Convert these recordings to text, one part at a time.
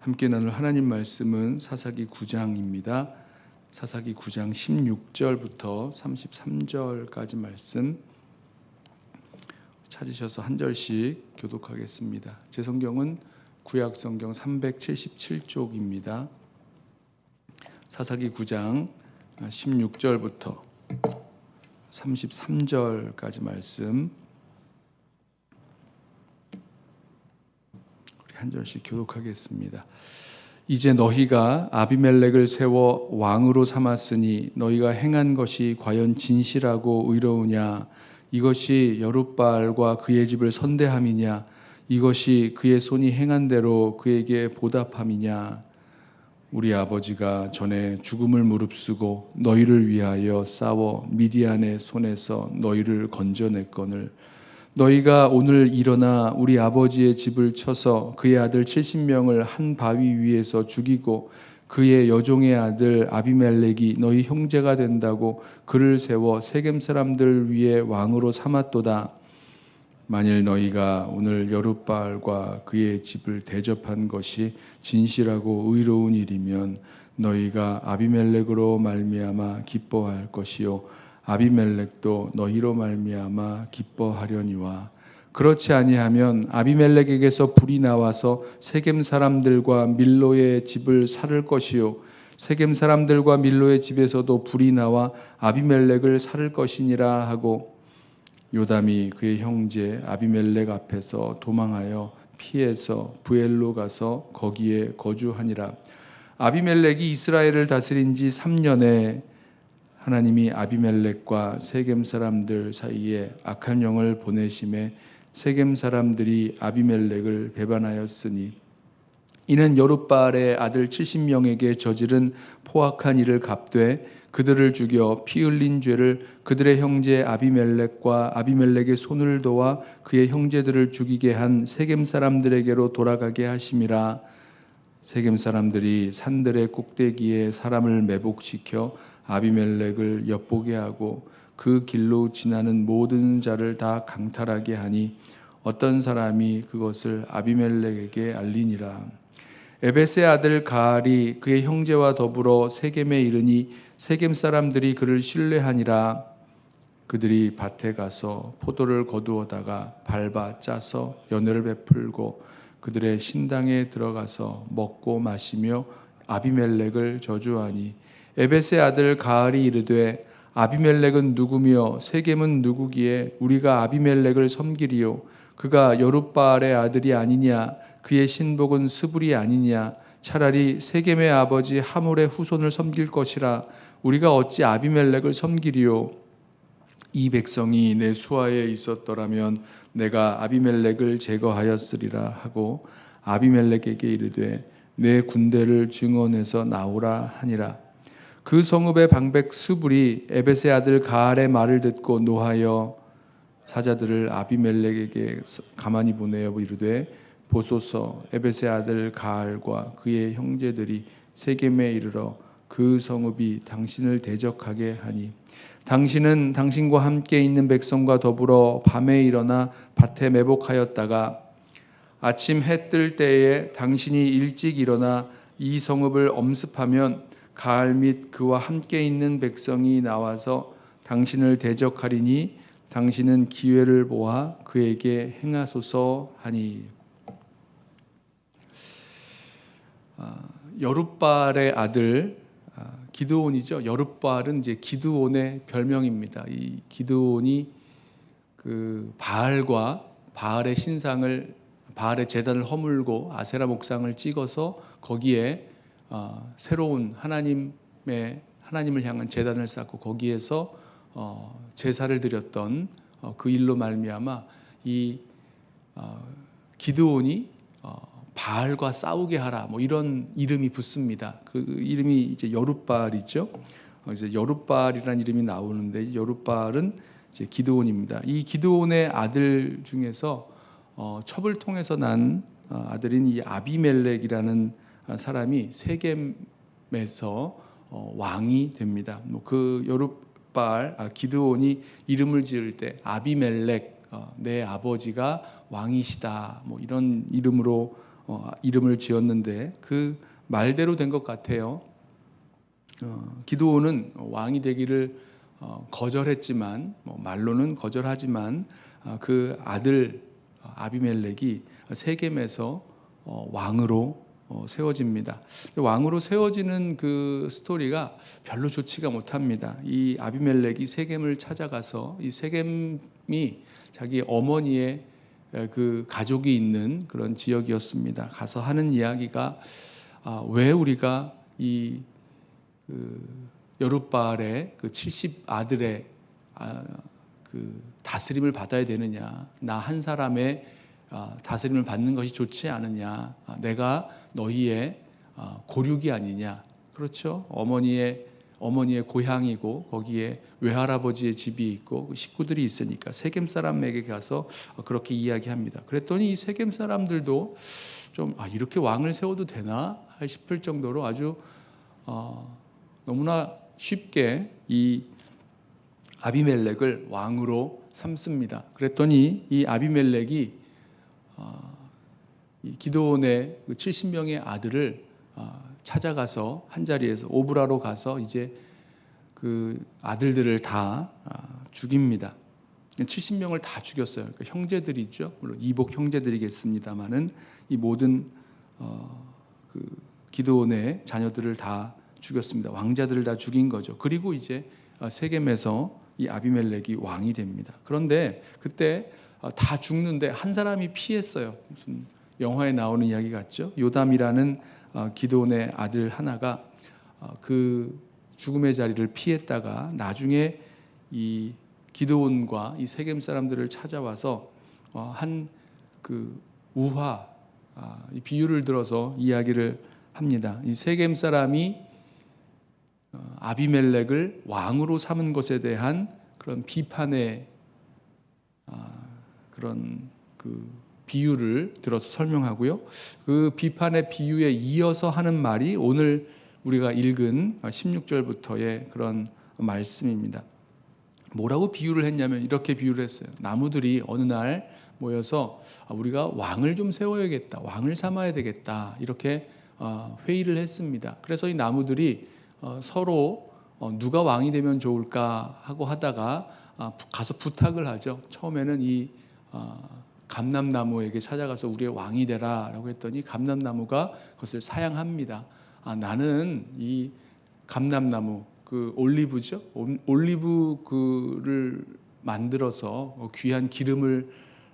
함께 나눌 하나님 말씀은 사사기 9장입니다. 사사기 9장 16절부터 33절까지 말씀 찾으셔서 한 절씩 교독하겠습니다. 제 성경은 구약 성경 377쪽입니다. 사사기 9장 16절부터 33절까지 말씀 한 절씩 교독하겠습니다. 이제 너희가 아비멜렉을 세워 왕으로 삼았으니 너희가 행한 것이 과연 진실하고 의로우냐? 이것이 여룻발과 그의 집을 선대함이냐? 이것이 그의 손이 행한 대로 그에게 보답함이냐? 우리 아버지가 전에 죽음을 무릅쓰고 너희를 위하여 싸워 미디안의 손에서 너희를 건져냈거늘 너희가 오늘 일어나 우리 아버지의 집을 쳐서 그의 아들 70명을 한 바위 위에서 죽이고 그의 여종의 아들 아비멜렉이 너희 형제가 된다고 그를 세워 세겜 사람들 위에 왕으로 삼았도다. 만일 너희가 오늘 여룻바알과 그의 집을 대접한 것이 진실하고 의로운 일이면 너희가 아비멜렉으로 말미암아 기뻐할 것이요 아비멜렉도 너희로 말미암아 기뻐하려니와 그렇지 아니하면 아비멜렉에게서 불이 나와서 세겜 사람들과 밀로의 집을 살을 것이요. 세겜 사람들과 밀로의 집에서도 불이 나와 아비멜렉을 살을 것이니라 하고 요담이 그의 형제 아비멜렉 앞에서 도망하여 피해서 부엘로 가서 거기에 거주하니라. 아비멜렉이 이스라엘을 다스린 지 3년에 하나님이 아비멜렉과 세겜 사람들 사이에 악한 영을 보내심에 세겜 사람들이 아비멜렉을 배반하였으니 이는 여룻바알의 아들 70명에게 저지른 포악한 일을 갚되 그들을 죽여 피 흘린 죄를 그들의 형제 아비멜렉과 아비멜렉의 손을 도와 그의 형제들을 죽이게 한 세겜 사람들에게로 돌아가게 하심이라. 세겜 사람들이 산들의 꼭대기에 사람을 매복시켜 아비멜렉을 엿보게 하고 그 길로 지나는 모든 자를 다 강탈하게 하니 어떤 사람이 그것을 아비멜렉에게 알리니라. 에베스의 아들 가알이 그의 형제와 더불어 세겜에 이르니 세겜 사람들이 그를 신뢰하니라. 그들이 밭에 가서 포도를 거두어다가 밟아 짜서 연회를 베풀고 그들의 신당에 들어가서 먹고 마시며 아비멜렉을 저주하니 에베스의 아들 가알이 이르되 아비멜렉은 누구며 세겜은 누구기에 우리가 아비멜렉을 섬기리요? 그가 여룻바알의 아들이 아니냐? 그의 신복은 스불이 아니냐? 차라리 세겜의 아버지 하몰의 후손을 섬길 것이라 우리가 어찌 아비멜렉을 섬기리요? 이 백성이 내 수하에 있었더라면 내가 아비멜렉을 제거하였으리라 하고 아비멜렉에게 이르되 내 군대를 증언해서 나오라 하니라 그 성읍의 방백 스불이 에벳의 아들 가알의 말을 듣고 노하여 사자들을 아비멜렉에게 가만히 보내어 이르되 보소서 에벳의 아들 가알과 그의 형제들이 세겜에 이르러 그 성읍이 당신을 대적하게 하니 당신은 당신과 함께 있는 백성과 더불어 밤에 일어나 밭에 매복하였다가 아침 해 뜰 때에 당신이 일찍 일어나 이 성읍을 엄습하면 가을 및 그와 함께 있는 백성이 나와서 당신을 대적하리니 당신은 기회를 보아 그에게 행하소서 하니 아, 여룻발의 아들 아, 기드온이죠. 여룻발은 이제 기드온의 별명입니다. 이 기드온이 그 바알과 바알의 신상을 바알의 재단을 허물고 아세라 목상을 찍어서 거기에 어, 새로운 하나님의 하나님을 향한 제단을 쌓고 거기에서 어, 제사를 드렸던 어, 그 일로 말미암아 이 어, 기드온이 어, 바알과 싸우게 하라 뭐 이런 이름이 붙습니다. 그 이름이 이제 여룻바알이죠. 어, 이제 여룻바알이라는 이름이 나오는데 여룻바알은 이제 기드온입니다. 이 기드온의 아들 중에서 어, 첩을 통해서 난 어, 아들인 이 아비멜렉이라는 사람이 세겜에서 어, 왕이 됩니다. 뭐그 여룻발 아, 기드온이 이름을 지을 때 아비멜렉 어, 내 아버지가 왕이시다. 뭐 이런 이름으로 어, 이름을 지었는데 그 말대로 된 것 같아요. 어, 기도원은 왕이 되기를 어, 거절했지만 뭐 말로는 거절하지만 어, 그 아들 어, 아비멜렉이 세겜에서 어, 왕으로 어, 세워집니다. 왕으로 세워지는 그 스토리가 별로 좋지가 못합니다. 이 아비멜렉이 세겜을 찾아가서 이 세겜이 자기 어머니의 에, 그 가족이 있는 그런 지역이었습니다. 가서 하는 이야기가 아, 왜 우리가 이 그 여룻바알의 그 70 아들의 아, 그 다스림을 받아야 되느냐? 나 한 사람의 아, 다스림을 받는 것이 좋지 않으냐? 아, 내가 너희의 아, 고륙이 아니냐? 그렇죠? 어머니의 어머니의 고향이고 거기에 외할아버지의 집이 있고 그 식구들이 있으니까 세겜 사람에게 가서 그렇게 이야기합니다. 그랬더니 이 세겜 사람들도 좀 아, 이렇게 왕을 세워도 되나 싶을 정도로 아주 어, 너무나 쉽게 이 아비멜렉을 왕으로 삼습니다. 그랬더니 이 아비멜렉이 어, 이 기도원의 그 70명의 아들을 어, 찾아가서 한 자리에서 오브라로 가서 이제 그 아들들을 다 아, 죽입니다. 70명을 다 죽였어요. 그러니까 형제들이죠. 물론 이복 형제들이겠습니다만은 이 모든 어, 그 기도원의 자녀들을 다 죽였습니다. 왕자들을 다 죽인 거죠. 그리고 이제 어, 세겜에서 이 아비멜렉이 왕이 됩니다. 그런데 그때 어, 다 죽는데 한 사람이 피했어요. 무슨 영화에 나오는 이야기 같죠? 요담이라는 어, 기도원의 아들 하나가 어, 그 죽음의 자리를 피했다가 나중에 이 기도원과 이 세겜 사람들을 찾아와서 어, 한그 우화 아, 이 비유를 들어서 이야기를 합니다. 이 세겜 사람이 어, 아비멜렉을 왕으로 삼은 것에 대한 그런 비판의 아, 그런 그 비유를 들어서 설명하고요. 그 비판의 비유에 이어서 하는 말이 오늘 우리가 읽은 16절부터의 그런 말씀입니다. 뭐라고 비유를 했냐면 이렇게 비유를 했어요. 나무들이 어느 날 모여서 아, 우리가 왕을 좀 세워야겠다, 왕을 삼아야 되겠다 이렇게 어, 회의를 했습니다. 그래서 이 나무들이 어, 서로 어, 누가 왕이 되면 좋을까 하고 하다가 아, 가서 부탁을 하죠. 처음에는 이 감람나무에게 찾아가서 우리의 왕이 되라라고 했더니 감람나무가 그것을 사양합니다. 아, 나는 이 감람나무 그 올리브죠. 올리브 그를 만들어서 귀한 기름을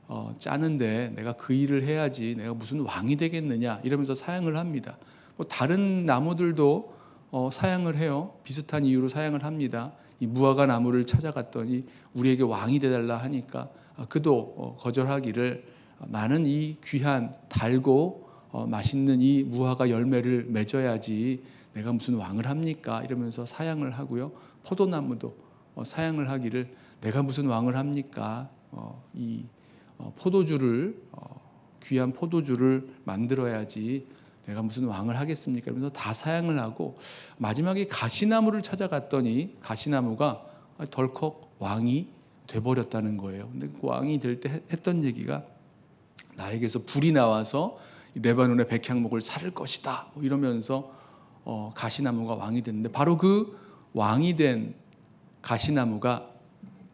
어, 짜는데 내가 그 일을 해야지 내가 무슨 왕이 되겠느냐 이러면서 사양을 합니다. 뭐 다른 나무들도 어, 사양을 해요. 비슷한 이유로 사양을 합니다. 이 무화과 나무를 찾아갔더니 우리에게 왕이 되달라 하니까 아, 그도 어, 거절하기를 나는 이 귀한 달고 어, 맛있는 이 무화과 열매를 맺어야지 내가 무슨 왕을 합니까? 이러면서 사양을 하고요. 포도나무도 어, 사양을 하기를 내가 무슨 왕을 합니까? 이 포도주를 귀한 포도주를 만들어야지 내가 무슨 왕을 하겠습니까? 이러면서 다 사양을 하고 마지막에 가시나무를 찾아갔더니 가시나무가 덜컥 왕이 돼버렸다는 거예요. 근데 그 왕이 될 때 했던 얘기가 나에게서 불이 나와서 레바논의 백향목을 살을 것이다. 뭐 이러면서 어, 가시나무가 왕이 됐는데 바로 그 왕이 된 가시나무가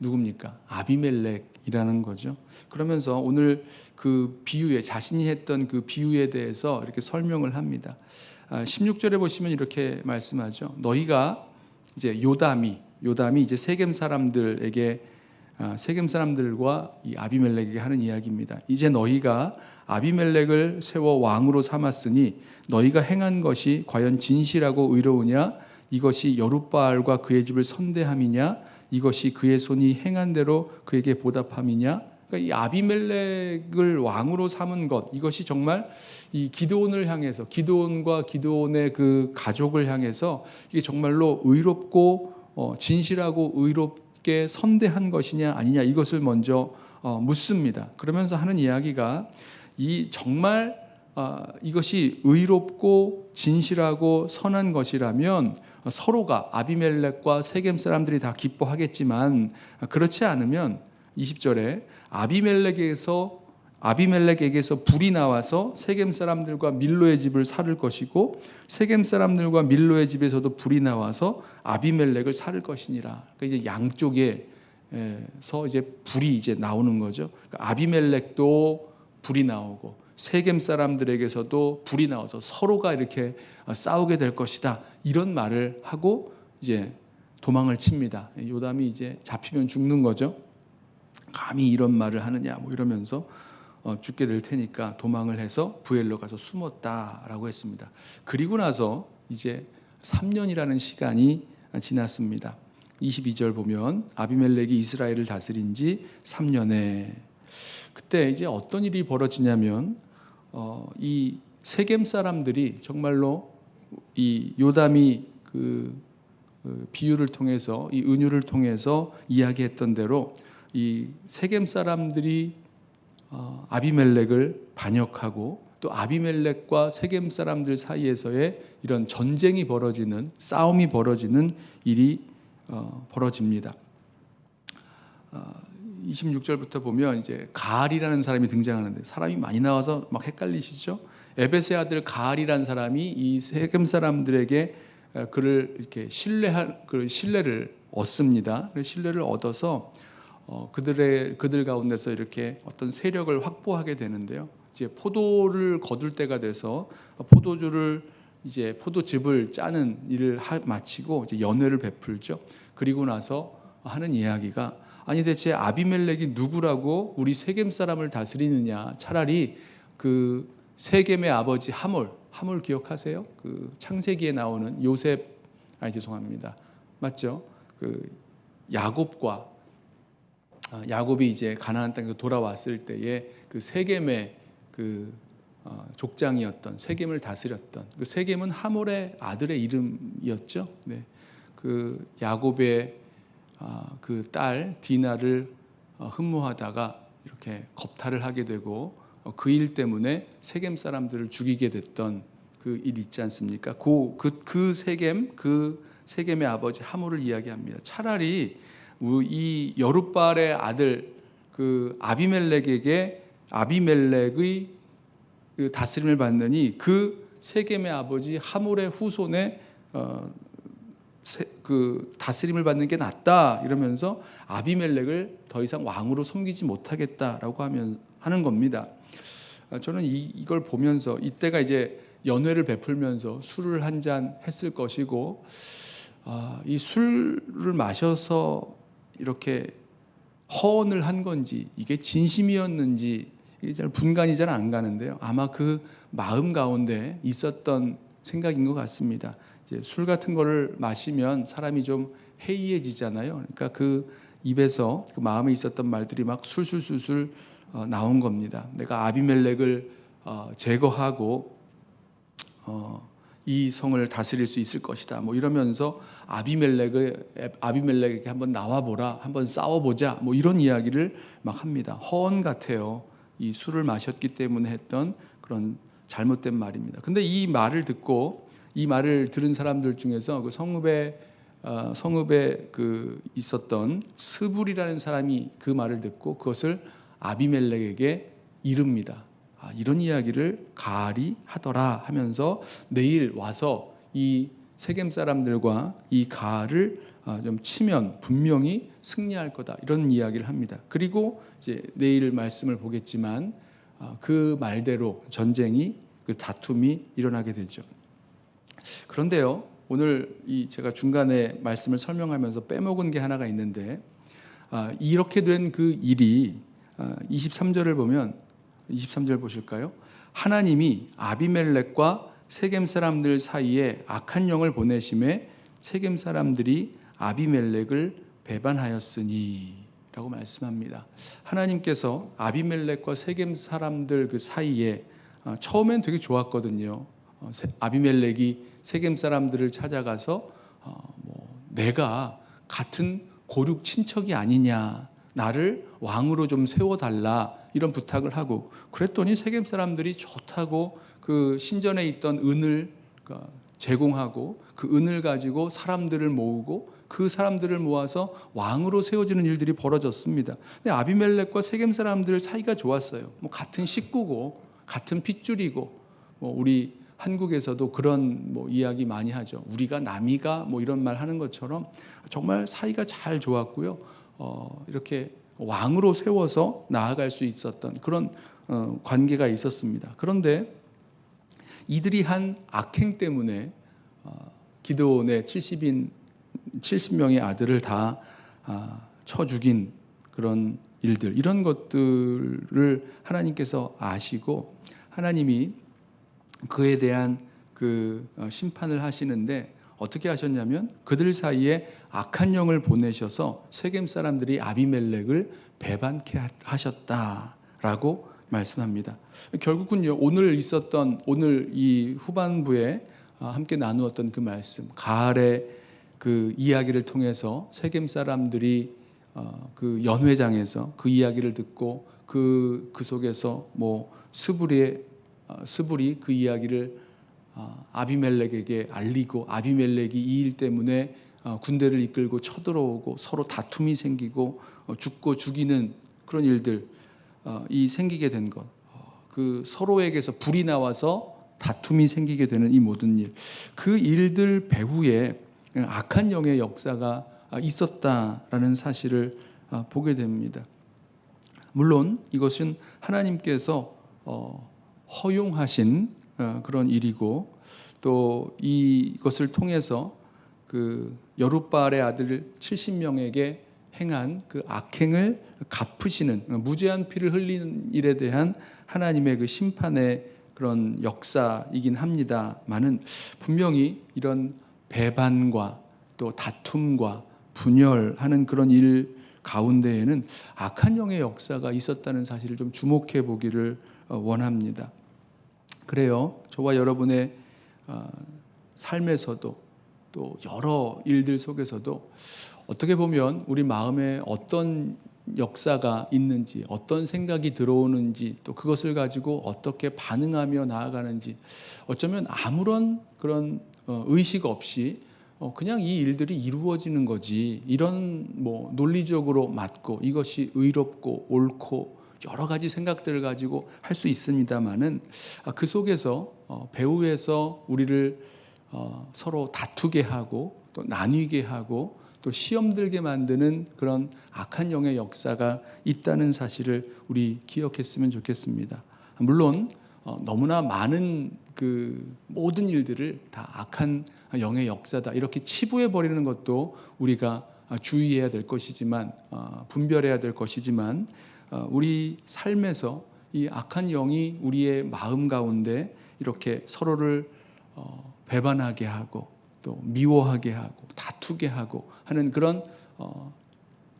누굽니까? 아비멜렉이라는 거죠. 그러면서 오늘 그 비유에 자신이 했던 그 비유에 대해서 이렇게 설명을 합니다. 아, 16절에 보시면 이렇게 말씀하죠. 너희가 이제 요담이 요담이 이제 세겜 사람들에게 아, 세겜 사람들과 이 아비멜렉에게 하는 이야기입니다. 이제 너희가 아비멜렉을 세워 왕으로 삼았으니 너희가 행한 것이 과연 진실하고 의로우냐? 이것이 여룻바알과 그의 집을 선대함이냐? 이것이 그의 손이 행한 대로 그에게 보답함이냐? 그러니까 이 아비멜렉을 왕으로 삼은 것 이것이 정말 이 기도원을 향해서 기도원과 기도원의 그 가족을 향해서 이게 정말로 의롭고 어, 진실하고 의롭 쉽게 선대한 것이냐 아니냐 이것을 먼저 어, 묻습니다. 그러면서 하는 이야기가 이 정말 어, 이것이 의롭고 진실하고 선한 것이라면 서로가 아비멜렉과 세겜 사람들이 다 기뻐하겠지만 그렇지 않으면 20절에 아비멜렉에서 아비멜렉에게서 불이 나와서 세겜 사람들과 밀로의 집을 살을 것이고 세겜 사람들과 밀로의 집에서도 불이 나와서 아비멜렉을 살을 것이니라. 그러니까 이제 양쪽에서 이제 불이 이제 나오는 거죠. 그러니까 아비멜렉도 불이 나오고 세겜 사람들에게서도 불이 나와서 서로가 이렇게 싸우게 될 것이다. 이런 말을 하고 이제 도망을 칩니다. 요담이 이제 잡히면 죽는 거죠. 감히 이런 말을 하느냐 뭐 이러면서 어, 죽게 될 테니까 도망을 해서 부엘로 가서 숨었다라고 했습니다. 그리고 나서 이제 3년이라는 시간이 지났습니다. 22절 보면 아비멜렉이 이스라엘을 다스린 지 3년에 그때 이제 어떤 일이 벌어지냐면 어, 이 세겜 사람들이 정말로 이 요담이 그, 그 비유를 통해서 이 은유를 통해서 이야기했던 대로 이 세겜 사람들이 어, 아비멜렉을 반역하고 또 아비멜렉과 세겜 사람들 사이에서의 이런 전쟁이 벌어지는 싸움이 벌어지는 일이 어, 벌어집니다. 어, 26절부터 보면 이제 가알이라는 사람이 등장하는데 사람이 많이 나와서 막 헷갈리시죠? 에베세 아들 가알이라는 사람이 이 세겜 사람들에게 어, 그를 이렇게 신뢰할 그 신뢰를 얻습니다. 그 신뢰를 얻어서 어, 그들의 그들 가운데서 이렇게 어떤 세력을 확보하게 되는데요. 이제 포도를 거둘 때가 돼서 포도주를 이제 포도즙을 짜는 일을 하, 마치고 이제 연회를 베풀죠. 그리고 나서 하는 이야기가 아니 대체 아비멜렉이 누구라고 우리 세겜 사람을 다스리느냐? 차라리 그 세겜의 아버지 하몰 하몰 기억하세요? 그 창세기에 나오는 요셉 아 죄송합니다. 맞죠? 그 야곱과 아, 야곱이 이제 가나안 땅에서 돌아왔을 때에 그 세겜의 그 어, 족장이었던 세겜을 다스렸던 그 세겜은 하몰의 아들의 이름이었죠. 네. 그 야곱의 아, 그딸 디나를 어, 흠모하다가 이렇게 겁탈을 하게 되고 어, 그일 때문에 세겜 사람들을 죽이게 됐던 그 일 있지 않습니까? 그, 그, 그 세겜 그 세겜의 아버지 하몰을 이야기합니다. 차라리 이 여룻발의 아들 그 아비멜렉에게 아비멜렉의 그 다스림을 받느니 그 세겜의 아버지 하몰의 후손의 어, 그 다스림을 받는 게 낫다 이러면서 아비멜렉을 더 이상 왕으로 섬기지 못하겠다라고 하면 하는 겁니다. 어, 저는 이, 이걸 보면서 이때가 이제 연회를 베풀면서 술을 한 잔 했을 것이고 아, 이 술을 마셔서 이렇게 허언을 한 건지 이게 진심이었는지 이게 잘 분간이 잘 안 가는데요. 아마 그 마음 가운데 있었던 생각인 것 같습니다. 이제 술 같은 거를 마시면 사람이 좀 해이해지잖아요. 그러니까 그 입에서 그 마음에 있었던 말들이 막 술술술술 어, 나온 겁니다. 내가 아비멜렉을 어, 제거하고 어, 이 성을 다스릴 수 있을 것이다. 뭐 이러면서 아비멜렉을 아비멜렉에게 한번 나와 보라, 한번 싸워 보자. 뭐 이런 이야기를 막 합니다. 허언 같아요. 이 술을 마셨기 때문에 했던 그런 잘못된 말입니다. 근데 이 말을 듣고 이 말을 들은 사람들 중에서 그 성읍에 어, 성읍에 그 있었던 스불이라는 사람이 그 말을 듣고 그것을 아비멜렉에게 이릅니다. 아, 이런 이야기를 가알이 하더라 하면서 내일 와서 이 세겜 사람들과 이 가알을 아, 좀 치면 분명히 승리할 거다 이런 이야기를 합니다. 그리고 이제 내일 말씀을 보겠지만 아, 그 말대로 전쟁이 그 다툼이 일어나게 되죠. 그런데요 오늘 이 제가 중간에 말씀을 설명하면서 빼먹은 게 하나가 있는데 이렇게 된 그 일이 23절을 보면 23절 보실까요? 하나님이 아비멜렉과 세겜 사람들 사이에 악한 영을 보내심에 세겜 사람들이 아비멜렉을 배반하였으니라고 말씀합니다. 하나님께서 아비멜렉과 세겜 사람들 그 사이에 어, 처음엔 되게 좋았거든요. 어, 아비멜렉이 세겜 사람들을 찾아가서 어, 뭐 내가 같은 고륙 친척이 아니냐 나를 왕으로 좀 세워달라 이런 부탁을 하고 그랬더니 세겜 사람들이 좋다고 그 신전에 있던 은을 그 제공하고 그 은을 가지고 사람들을 모으고 그 사람들을 모아서 왕으로 세워지는 일들이 벌어졌습니다. 근데 아비멜렉과 세겜 사람들 사이가 좋았어요. 뭐 같은 식구고 같은 핏줄이고 뭐 우리 한국에서도 그런 뭐 이야기 많이 하죠. 우리가 남이가 뭐 이런 말 하는 것처럼 정말 사이가 잘 좋았고요. 어, 이렇게 왕으로 세워서 나아갈 수 있었던 그런 어, 관계가 있었습니다. 그런데 이들이 한 악행 때문에 어, 기도원의 70인 70명의 아들을 다 아, 쳐 죽인 그런 일들 이런 것들을 하나님께서 아시고 하나님이 그에 대한 그 어, 심판을 하시는데 어떻게 하셨냐면 그들 사이에 악한 영을 보내셔서 세겜 사람들이 아비멜렉을 배반케 하셨다라고 말씀합니다. 결국은요 오늘 있었던 오늘 이 후반부에 아, 함께 나누었던 그 말씀 가을의 그 이야기를 통해서 세겜 사람들이 어, 그 연회장에서 그 이야기를 듣고 그, 그 속에서 뭐 스불이 어, 그 이야기를 어, 아비멜렉에게 알리고 아비멜렉이 이 일 때문에 군대를 이끌고 쳐들어오고 서로 다툼이 생기고 죽고 죽이는 그런 일들 이 생기게 된 것. 그 서로에게서 불이 나와서 다툼이 생기게 되는 이 모든 일. 그 일들 배후에 악한 영의 역사가 있었다라는 사실을 아, 보게 됩니다. 물론 이것은 하나님께서 어, 허용하신 어, 그런 일이고 또 이것을 통해서 그 여룻바알의 아들 70명에게 행한 그 악행을 갚으시는 무죄한 피를 흘리는 일에 대한 하나님의 그 심판의 그런 역사이긴 합니다만은 분명히 이런 배반과 또 다툼과 분열하는 그런 일 가운데에는 악한 영의 역사가 있었다는 사실을 좀 주목해 보기를 어, 원합니다. 그래요. 저와 여러분의 어, 삶에서도 또 여러 일들 속에서도 어떻게 보면 우리 마음에 어떤 역사가 있는지, 어떤 생각이 들어오는지, 또 그것을 가지고 어떻게 반응하며 나아가는지, 어쩌면 아무런 그런 어, 의식 없이 어, 그냥 이 일들이 이루어지는 거지 이런 뭐 논리적으로 맞고 이것이 의롭고 옳고 여러 가지 생각들을 가지고 할 수 있습니다만은 아, 그 속에서 어, 배후에서 우리를 서로 다투게 하고 또 나뉘게 하고 또 시험 들게 만드는 그런 악한 영의 역사가 있다는 사실을 우리 기억했으면 좋겠습니다. 물론 너무나 많은 그 모든 일들을 다 악한 영의 역사다 이렇게 치부해 버리는 것도 우리가 주의해야 될 것이지만 어, 분별해야 될 것이지만 어, 우리 삶에서 이 악한 영이 우리의 마음 가운데 이렇게 서로를 어, 배반하게 하고 또 미워하게 하고 다투게 하고 하는 그런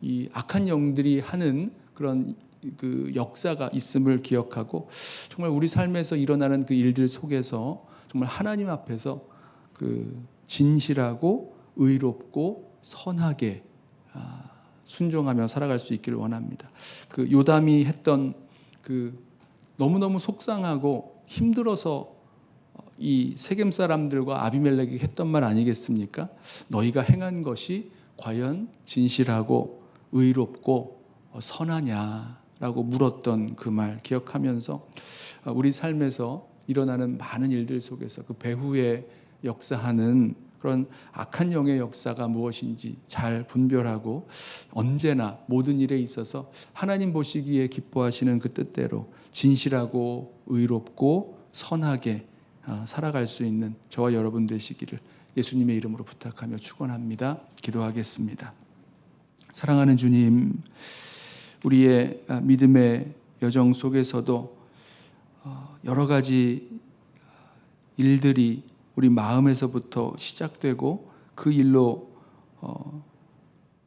이 악한 영들이 하는 그런 그 역사가 있음을 기억하고 정말 우리 삶에서 일어나는 그 일들 속에서 정말 하나님 앞에서 그 진실하고 의롭고 선하게 아, 순종하며 살아갈 수 있기를 원합니다. 그 요담이 했던 그 너무너무 속상하고 힘들어서 이 세겜 사람들과 아비멜렉이 했던 말 아니겠습니까? 너희가 행한 것이 과연 진실하고 의롭고 선하냐? 라고 물었던 그 말 기억하면서 어, 우리 삶에서 일어나는 많은 일들 속에서 그 배후에 역사하는 그런 악한 영의 역사가 무엇인지 잘 분별하고 언제나 모든 일에 있어서 하나님 보시기에 기뻐하시는 그 뜻대로 진실하고 의롭고 선하게 어, 살아갈 수 있는 저와 여러분 되시기를 예수님의 이름으로 부탁하며 축원합니다. 기도하겠습니다. 사랑하는 주님, 우리의 아, 믿음의 여정 속에서도 어, 여러 가지 일들이 우리 마음에서부터 시작되고 그 일로 어,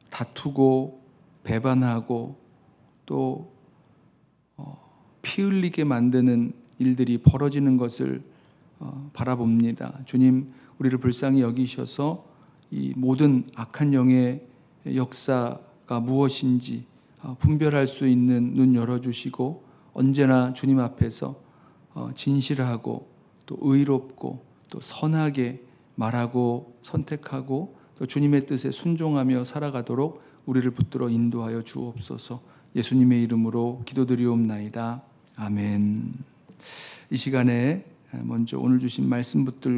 다투고 배반하고 또피 어, 흘리게 만드는 일들이 벌어지는 것을 바라봅니다. 주님, 우리를 불쌍히 여기셔서 이 모든 악한 영의 역사가 무엇인지 어, 분별할 수 있는 눈 열어주시고 언제나 주님 앞에서 어, 진실하고 또 의롭고 또 선하게 말하고 선택하고 또 주님의 뜻에 순종하며 살아가도록 우리를 붙들어 인도하여 주옵소서. 예수님의 이름으로 기도드리옵나이다. 아멘. 이 시간에 먼저 오늘 주신 말씀 붙들고